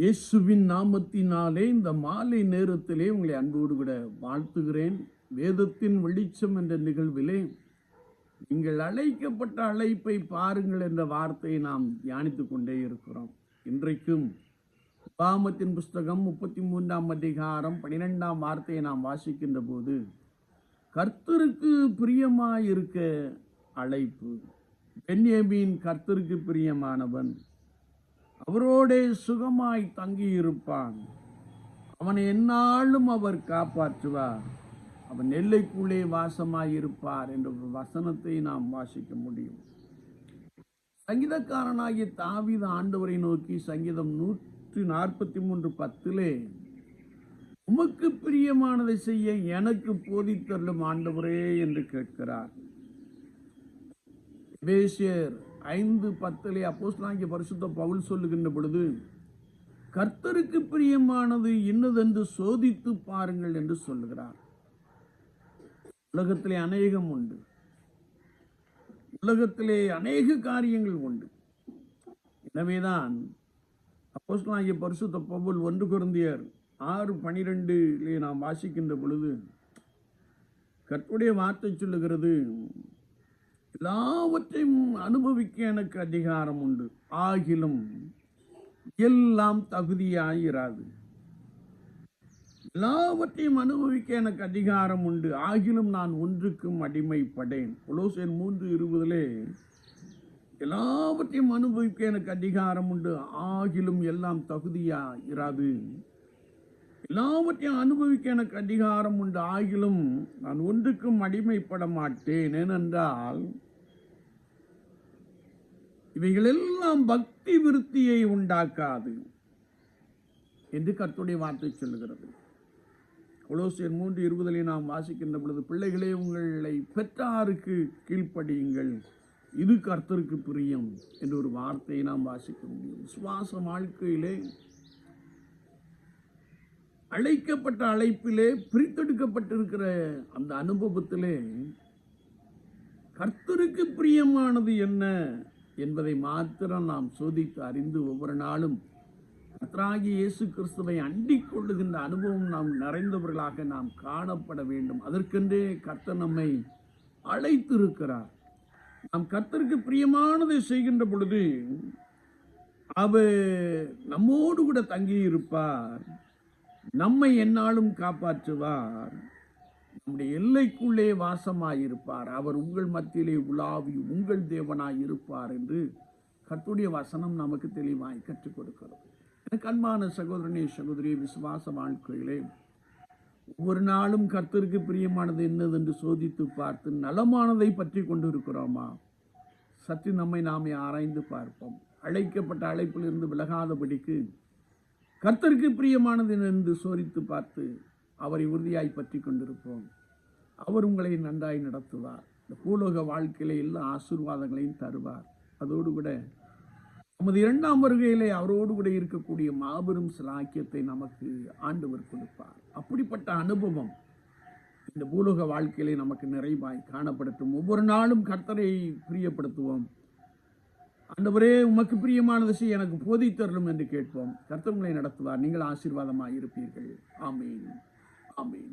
இயேசுவின் நாமத்தினாலே இந்த மாலை நேரத்திலே உங்களை அன்போடு கூட வாழ்த்துகிறேன். வேதத்தின் வெளிச்சம் என்ற நிகழ்விலே நீங்கள் அழைக்கப்பட்ட அழைப்பை பாருங்கள் என்ற வார்த்தையை நாம் தியானித்து கொண்டே இருக்கிறோம். இன்றைக்கும் பாமத்தின் புஸ்தகம் முப்பத்தி மூன்றாம் அதிகாரம் பனிரெண்டாம் வார்த்தையை நாம் வாசிக்கின்ற போது கர்த்தருக்கு பிரியமாயிருக்க அழைப்பு. பென்யமீன் கர்த்தருக்கு பிரியமானவன். அவரோடே சுகமாய் தங்கியிருப்பான். அவனை எந்நாளும் அவர் காப்பாற்றுவார். அவன் எல்லைக்குள்ளே வாசமாயிருப்பார் என்ற ஒரு வசனத்தை நாம் வாசிக்க முடியும். சங்கீதக்காரனாகிய தாவித ஆண்டவரை நோக்கி சங்கீதம் நூற்றி நாற்பத்தி மூன்று பத்திலே உமக்கு பிரியமானதை செய்ய எனக்கு போதித்தள்ளும் ஆண்டவரே என்று கேட்கிறார். எபேசியர் ஐந்து பத்திலே அப்போஸ்தலனாகிய பரிசுத்த பவுல் சொல்லுகின்ற பொழுது கர்த்தருக்கு பிரியமானது இன்னதென்று சோதித்து பாருங்கள் என்று சொல்லுகிறார். உலகத்திலே அநேகம் உண்டு. உலகத்திலே அநேக காரியங்கள் உண்டு. எனவேதான் அப்போஸ்தலனாகிய பரிசுத்த பவுல் ஒன்று குருந்தியர் ஆறு பனிரெண்டிலே நாம் வாசிக்கின்ற பொழுது கற்புடைய வார்த்தை சொல்லுகிறது எல்லாவற்றையும் அனுபவிக்க எனக்கு அதிகாரம் உண்டு. ஆகிலும் எல்லாம் தகுதியாயிராது. எல்லாவற்றையும் அனுபவிக்க எனக்கு அதிகாரம் உண்டு. ஆகிலும் நான் ஒன்றுக்கும் அடிமைப்படேன். புலோசேன் மூன்று இருபதிலே எல்லாவற்றையும் அனுபவிக்க எனக்கு அதிகாரம் உண்டு. ஆகிலும் எல்லாம் தகுதியா இராது எல்லாவற்றையும் அனுபவிக்க எனக்கு அதிகாரம் உண்டு. ஆகிலும் நான் ஒன்றுக்கும் அடிமைப்பட மாட்டேன். ஏனென்றால் இவைகளெல்லாம் பக்தி விருத்தியை உண்டாக்காது என்று கர்த்துடைய வார்த்தை சொல்லுகிறது. கொலோசியர் மூன்று இருபதிலே நாம் வாசிக்கின்ற பொழுது பிள்ளைகளே உங்களை பெற்றாருக்கு கீழ்ப்படியுங்கள். இது கர்த்தருக்கு பிரியம் என்ற ஒரு வார்த்தையை நாம் வாசிக்க முடியும். விசுவாச வாழ்க்கையிலே அழைக்கப்பட்ட அழைப்பிலே பிரித்தெடுக்கப்பட்டிருக்கிற அந்த அனுபவத்திலே கர்த்தருக்கு பிரியமானது என்ன? என்பதை மாத்திரம் நாம் சோதித்து அறிந்து ஒவ்வொரு நாளும் கர்த்தராகிய இயேசு கிறிஸ்துவை அண்டிக் கொள்ளுகின்ற அனுபவம் நாம் நிறைந்தவர்களாக நாம் காணப்பட வேண்டும். அதற்கென்றே கர்த்தர் நம்மை அழைத்திருக்கிறார். நாம் கர்த்தருக்கு பிரியமானதை செய்கின்ற பொழுது அவர் நம்மோடு கூட தங்கியிருப்பார். நம்மை எந்நாளும் காப்பாற்றுவார். நம்முடைய எல்லைக்குள்ளே வாசமாயிருப்பார். அவர் உங்கள் மத்தியிலே உலாவி உங்கள் தேவனாய் இருப்பார் என்று கத்துடைய வசனம் நமக்கு தெளிவாய் கற்றுக் கொடுக்கிறது எனக்கு அன்பான சகோதரனே சகோதரி விசுவாச வாழ்க்கையிலே ஒவ்வொரு நாளும் கர்த்தருக்கு பிரியமானது என்னது என்று சோதித்து பார்த்து நலமானதை பற்றி கொண்டு இருக்கிறோமா சற்று நம்மை நாமே ஆராய்ந்து பார்ப்போம். அழைக்கப்பட்ட அழைப்பிலிருந்து விலகாதபடிக்கு கர்த்தருக்கு பிரியமானது என்று சோதித்து பார்த்து அவரை உறுதியாய் பற்றி கொண்டிருப்போம். அவர் உங்களை நன்றாய் நடத்துவார். இந்த பூலோக வாழ்க்கையில எல்லா ஆசீர்வாதங்களையும் தருவார். அதோடு கூட நமது இரண்டாம் வருகையிலே அவரோடு கூட இருக்கக்கூடிய மாபெரும் சிலாக்கியத்தை நமக்கு ஆண்டவர் கொடுப்பார். அப்படிப்பட்ட அனுபவம் இந்த பூலோக வாழ்க்கையிலே நமக்கு நிறைவாய் காணப்படுத்தும். ஒவ்வொரு நாளும் கர்த்தரை பிரியப்படுத்துவோம். ஆண்டவரே உமக்கு பிரியமானது விஷயம் எனக்கு போதித்தரலும் என்று கேட்போம். கர்த்தவங்களை நடத்துவார். நீங்கள் ஆசீர்வாதமாக இருப்பீர்கள் ஆமீன். ஆமீன்.